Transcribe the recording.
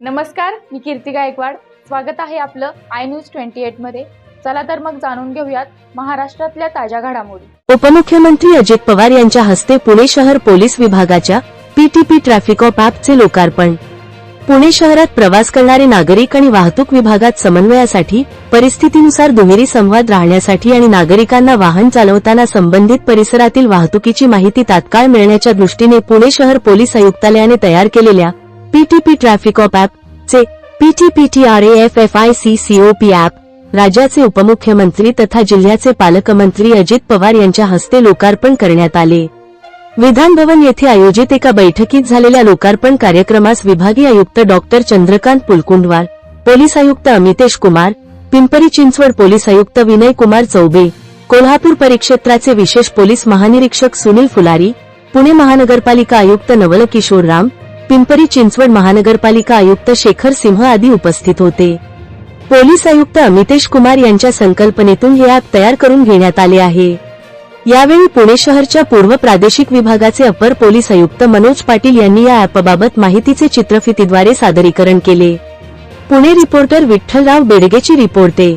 नमस्कार मी कीर्ती गायकवाड. स्वागत आहे आपलं आय न्यूज ट्वेंटी एटमध्ये. चला तर मग जाणून घेऊयात महाराष्ट्रातल्या ताज्या घडामोडी. उपमुख्यमंत्री अजित पवार यांच्या हस्ते पुणे शहर पोलीस विभागाच्या पीटीपी ट्रॅफिक ऑफ ॲपचे लोकार्पण. पुणे शहरात प्रवास करणारे नागरिक आणि वाहतूक विभागात समन्वयासाठी परिस्थितीनुसार दुहेरी संवाद राहण्यासाठी आणि नागरिकांना वाहन चालवताना संबंधित परिसरातील वाहतुकीची माहिती तात्काळ मिळण्याच्या दृष्टीने पुणे शहर पोलीस आयुक्तालयाने तयार केलेल्या पीटीपी ट्रॅफिक ऑफ ॲप चे सीओपी ऍप राज्याचे उपमुख्यमंत्री तथा जिल्ह्याचे पालकमंत्री अजित पवार यांच्या हस्ते लोकार्पण करण्यात आले. विधानभवन येथे आयोजित एका बैठकीत झालेल्या लोकार्पण कार्यक्रमास विभागीय आयुक्त डॉक्टर चंद्रकांत पुलकुंडवार पोलीस आयुक्त अमितेश कुमार पिंपरी चिंचवड पोलीस आयुक्त विनय कुमार चौबे कोल्हापूर परिक्षेत्राचे विशेष पोलीस महानिरीक्षक सुनील फुलारी पुणे महानगरपालिका आयुक्त नवल किशोर राम पिंपरी चिंचवड महानगरपालिका आयुक्त शेखर सिंह आदी उपस्थित होते. पोलीस आयुक्त अमितेश कुमार यांच्या संकल्पनेतून हे ॲप तयार करून घेण्यात आले आहे. यावेळी पुणे शहरच्या पूर्व प्रादेशिक विभागाचे अपर पोलीस आयुक्त मनोज पाटील यांनी या ॲपबाबत माहितीचे चित्रफितीद्वारे सादरीकरण केले. पुणे रिपोर्टर विठ्ठलराव बेडगेची रिपोर्टे.